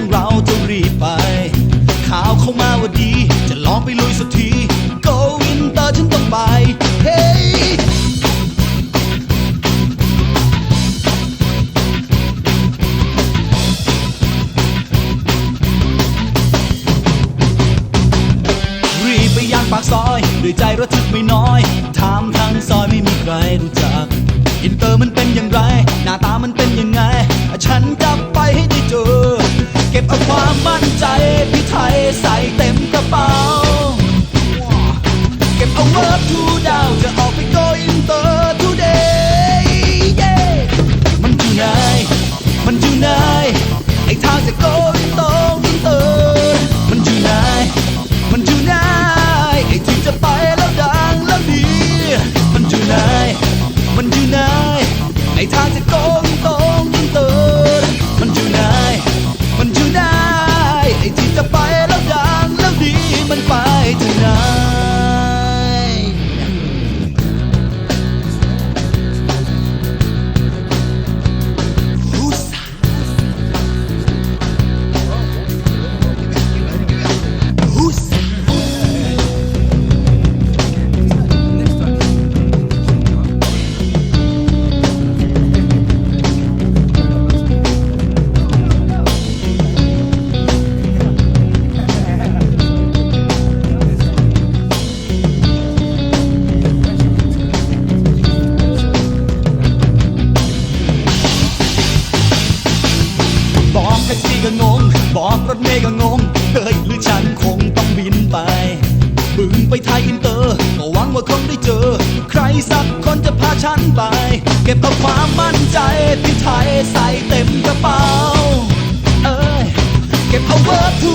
ของเราจะรีบไป ข่าวเข้ามาว่าดี จะลองไปลุยสักที Go Inter ฉันต้องไปเฮ้ยรีบไปย่างปากซอยด้วยใจระทึกไม่น้อยถามทางซอยไม่มีใครรู้จัก อินเตอร์มันเป็นอย่างไร หน้าตามันเป็นยังไง ฉันจะ เก็บเอาเวิร์ดทูดาวจะออกไปโกอินเตอร์ today yeah มันอยู่ไหนมันอยู่ไหนไอ้ทางจะโกอินเตอร์อินเตอร์มันอยู่ไหนมันอยู่ไหนไอ้ที่จะไปแล้วดังแล้วดี มันอยู่ไหนมันอยู่ไหนไอ้ทางจะโกอินเตอร์อินเตอร์มันอยู่ไหนมันอยู่ไหนไอ้ที่จะไปแล้วดังแล้วดีมันไปทางไหน รถเมย์ก็งงเฮ้ยหรือฉันคงต้องบินไป บึงไปไทยอินเตอร์ก็หวังว่าคงได้เจอ ใครสักคนจะพาฉันไป เก็บเอาความมั่นใจที่ไทยใส่เต็มกระเป๋า เอ้ย เก็บเอาเวิร์ทู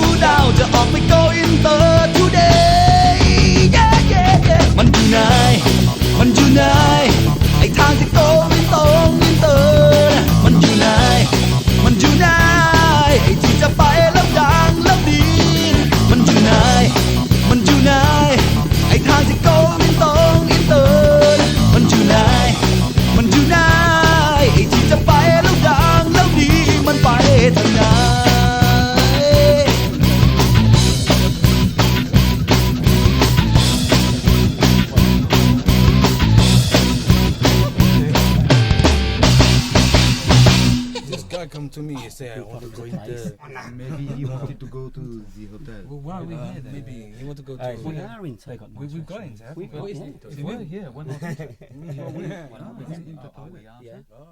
say I want to go into Maybe he wanted to go to the hotel. Well, why are we uh, here then? maybe he want to go to Alright, We are in Turkey. We, we've got into, haven't We've we? got If into we're here, we're not. Yeah. Well, we- well, no, in the Oh, toilet. yeah. Oh.